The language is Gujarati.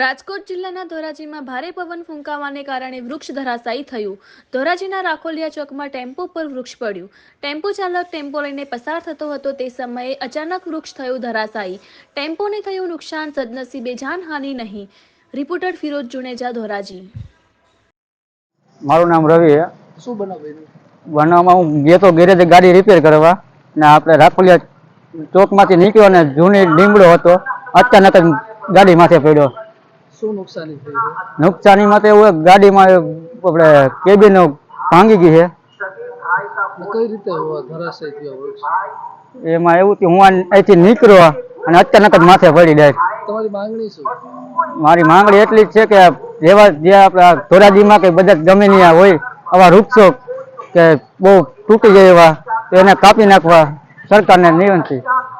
રાજકોટ જિલ્લાના ધોરાજીમાં ભારે પવન ફૂંકાવાને કારણે વૃક્ષ ધરાશાયી થયું. ધોરાજીના રાખોલિયા ચોકમાં ટેમ્પો પર વૃક્ષ પડ્યું. ટેમ્પો ચાલક ટેમ્પો લઈને પસાર થતો હતો તે સમયે અચાનક વૃક્ષ થયું ધરાશાયી. ટેમ્પોને થયું નુકસાન સદનસીબે જાનહાનિ નહીં. રિપોર્ટર ફિરોજ જુનેજા ધોરાજી. મારું નામ રવિ છે શું બનાવ્યું બનાવમાં હું ગયો ગેરેજ ગાડી રિપેર કરવા ને આપણે રાખોલિયા ચોકમાંથી નીકળ્યો ને જૂની લીમડો હતો. અચાનક જ ગાડી માથે પડ્યો. શું નુકસાની થઈ નુકસાનીમાં તો એવું ગાડીમાં આપણે કેબિન ભાંગી ગઈ છે. કઈ રીતે ધરાશય થયો એમાં એવું કે હું અહીંથી નીકળ્યો અને અચાનક જ માથે પડી જાય. તમારી માંગણી શું? મારી માંગણી એટલી જ છે કે જેવા જે આપણા ધોરાજીમાં કે બધા ગમે હોય આવા વૃક્ષો કે બહુ તૂટી જાય એવા તો એને કાપી નાખવા સરકારને વિનંતી